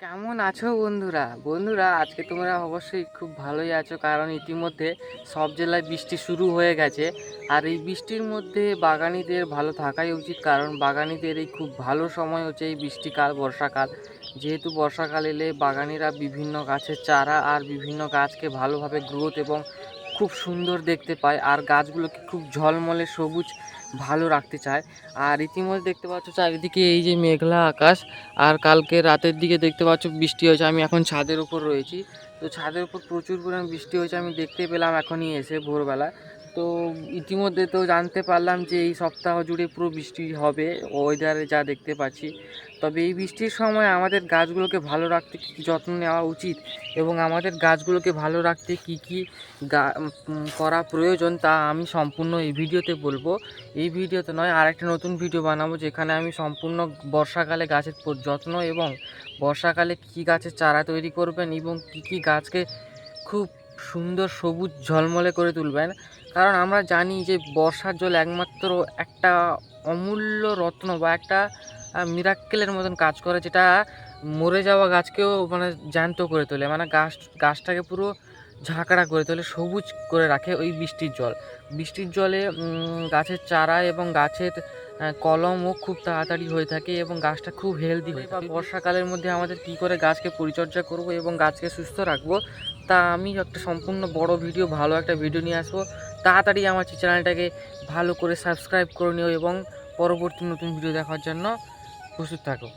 কেমন আছো বন্ধুরা? বন্ধুরা, আজকে তোমরা অবশ্যই খুব ভালোই আছো কারণ ইতিমধ্যে সব জেলায় বৃষ্টি শুরু হয়ে গেছে। আর এই বৃষ্টির মধ্যে বাগানিদের ভালো থাকাই উচিত কারণ বাগানিদের এই খুব ভালো সময় হচ্ছে এই বৃষ্টিকাল, বর্ষাকাল। যেহেতু বর্ষাকাল এলে বাগানিরা বিভিন্ন গাছের চারা আর বিভিন্ন গাছকে ভালোভাবে গ্রোথ এবং খুব সুন্দর দেখতে পায় আর গাছগুলোকে খুব ঝলমলে সবুজ ভালো রাখতে চায়। আর ইতিমধ্যে দেখতে পাচ্ছ চারিদিকে এই যে মেঘলা আকাশ আর কালকে রাতের দিকে দেখতে পাচ্ছ বৃষ্টি হয়েছে। আমি এখন ছাদের উপর রয়েছি। তো ছাদের উপর প্রচুর পরিমাণ বৃষ্টি হয়েছে, আমি দেখতে পেলাম এখনই এসে ভোরবেলা। তো ইতিমধ্যে তো জানতে পারলাম যে এই সপ্তাহ জুড়ে পুরো বৃষ্টি হবে ওয়েদারে যা দেখতে পাচ্ছি। তবে এই বৃষ্টির সময় আমাদের গাছগুলোকে ভালো রাখতে কী যত্ন নেওয়া উচিত এবং আমাদের গাছগুলোকে ভালো রাখতে কী কী করা প্রয়োজন তা আমি সম্পূর্ণ এই ভিডিওতে বলব। এই ভিডিওতে নয়, আরেকটা নতুন ভিডিও বানাবো যেখানে আমি সম্পূর্ণ বর্ষাকালে গাছের যত্ন এবং বর্ষাকালে কী গাছের চারা তৈরি করবেন এবং কী কী গাছকে খুব সুন্দর সবুজ ঝলমলে করে তুলবেন। কারণ আমরা জানি যে বর্ষার জল একমাত্র একটা অমূল্য রত্ন বা একটা মিরাক্কেলের মতন কাজ করে যেটা মরে যাওয়া গাছকেও মানে জ্যান্ত করে তোলে। মানে গাছ, গাছটাকে পুরো ঝাঁকড়া করে তোলে সবুজ করে রাখে ওই বৃষ্টির জল। বৃষ্টির জলে গাছের চারা এবং গাছের কলমও খুব তাড়াতাড়ি হয়ে থাকে এবং গাছটা খুব হেলদি হয় বা বর্ষাকালের মধ্যে আমাদের কি করে গাছকে পরিচর্যা করব এবং গাছকে সুস্থ রাখব, তা আমি একটা সম্পূর্ণ বড় ভিডিও ভালো একটা ভিডিও নিয়ে আসব। তাড়াতাড়ি আমার চ্যানেলটাকে ভালো করে সাবস্ক্রাইব করে নিও এবং পরবর্তী নতুন ভিডিও দেখার জন্য প্রস্তুত থাকো।